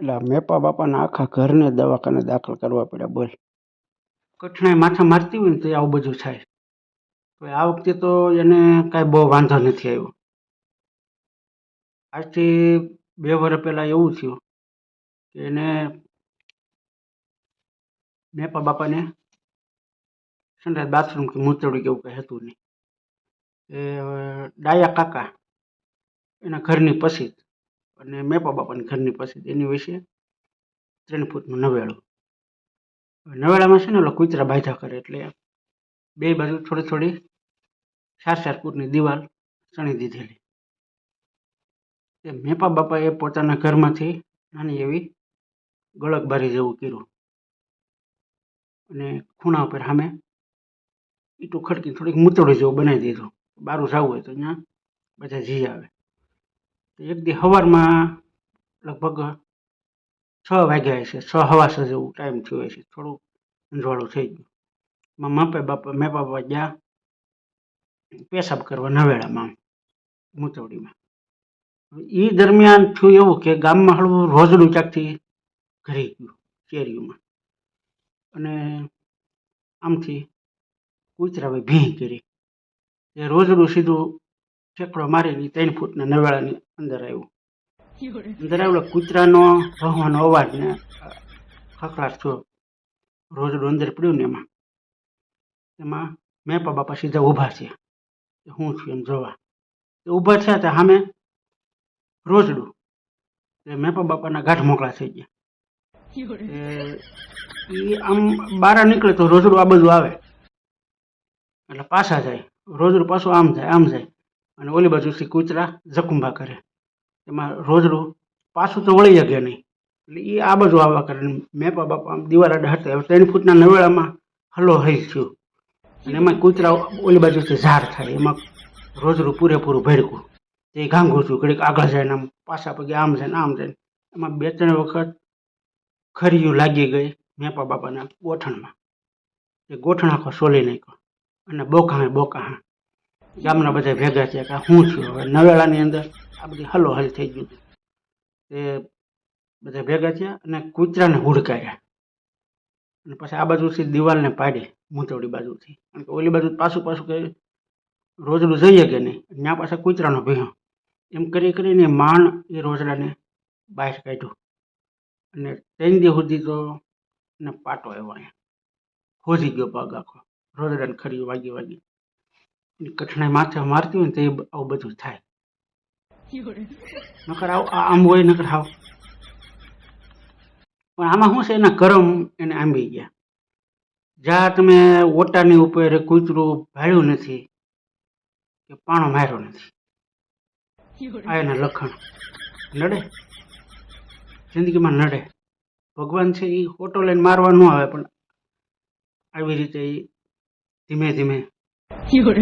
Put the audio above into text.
એટલે મેપા બાપાના આખા ઘરને દવાખાને દાખલ કરવા પડ્યા, બોલ. કઠણાઈ માથા મારતી હોય ને તો આવું બધું થાય. તો આ વખતે તો એને કાંઈ બહુ વાંધો નથી આવ્યો. આજથી બે વર્ષ પહેલાં એવું થયું કે એને મેપા બાપાને સંડાસ બાથરૂમ કે મૂતરડું કે એવું કંઈ હતું નહીં. એ ડાયા કાકા એના ઘરની પસીત અને મેપા બાપાની ઘરની પાસે એની વિશે ત્રણ ફૂટનું નવેળું. નવેળામાં છે ને ઓલો કૂતરા બાંધ્યા કરે એટલે બે બાજુ થોડી થોડી ચાર ચાર ફૂટની દિવાલ ચણી દીધેલી. એ મેપા બાપાએ પોતાના ઘરમાંથી નાની એવી ગળકબારી જેવું કર્યું. અને ખૂણા ઉપર સામે ઈટું ખડકી થોડીક મૂતળું જેવું બનાવી દીધું. બારું જવું હોય તો ત્યાં બધા જી આવે. એક દી સવારમાં લગભગ છ વાગ્યા હશે, છ હવા છ જેવું ટાઈમ થયો હશે. થોડું અંજવાળું થઈ ગયું. મમ્મા માપે બાપા, મેં બાપા ગયા પેશાબ કરવા નવેડામાં મૂતવડીમાં. એ દરમિયાન થયું એવું કે ગામમાં હળવું રોજડું ક્યાંકથી ઘરી ગયું કેરીઓમાં અને આમથી કૂતરાવે ભીં કરી. એ રોજડું સીધું ઠેકડો મારીને ત્રણ ફૂટના નવેળાની અંદર આવ્યું અંદર આવેલો કૂતરાનો રહવાનો અવાજ ને ખખડાટ થયો રોજડું અંદર પડ્યું ને એમાં એમાં મેપા બાપા સીધા ઊભા છે હું છું એમ જોવા એ ઊભા થયા તે સામે રોજડું એ મેપા બાપાના ગાંઠ મોકળા થઈ ગયા એ આમ બહાર નીકળે તો રોજડું આ બધું આવે એટલે પાછા જાય રોજડું પાછું આમ જાય આમ જાય અને ઓલી બાજુથી કૂતરા જકુંભા કરે. એમાં રોજડું પાછું તો વળી શકે નહીં. એટલે એ આ બાજુ આવવા કરે. મેપા બાપા આમ દિવાલ આડે હતા. હવે ત્રણ ફૂટના નવેળામાં હલો હઈ થયું. અને એમાં કૂતરા ઓલી બાજુથી ઝાર થાય. એમાં રોજરું પૂરેપૂરું ભેડકું. તે ગાંગું છું ઘડીક આગળ જાય આમ પાછા પગે આમ જાય ને આમ જાય એમાં બે ત્રણ વખત ખરીયું લાગી ગઈ મેપા બાપાના ગોઠણમાં. એ ગોઠણ આખો સોલી નાખ્યો. અને બોકા બોકા ગામના બધા ભેગા થયા કે હું છું હવે? નવેળાની અંદર આ બધી હલો હલ થઈ ગયું. તે બધા ભેગા થયા અને કૂતરાને હુડકાર્યા. અને પછી આ બાજુથી દિવાલને પાડી મૂંતવડી બાજુથી. કારણ કે ઓલી બાજુ પાછું પાછું કે રોજડું જઈએ કે નહીં? ત્યાં પાછા કૂતરાનો ભીહો. એમ કરી કરીને માણ એ રોજડાને બહાર કાઢ્યું. અને ત્રણ દી સુધી તો એને પાટો આવ્યો અહીંયા. ખોજી ગયો પગ આખો. રોજડાને ખરી વાગી વાગી. કઠણાઈ માથે મારતી હોય ને તો એ આવું બધું થાય. નકર આવ આમ હોય નકર આવ પણ આમાં શું છે? એના કરમ એને આંબી ગયા. જ્યાં તમે ઓટાની ઉપર કૂતરું ભાળ્યું નથી કે પાણો માર્યો નથી. આ એના લખણ. નડે? જિંદગીમાં નડે. ભગવાન છે એ ફોટો લઈને મારવા ન આવે, પણ આવી રીતે એ ધીમે ધીમે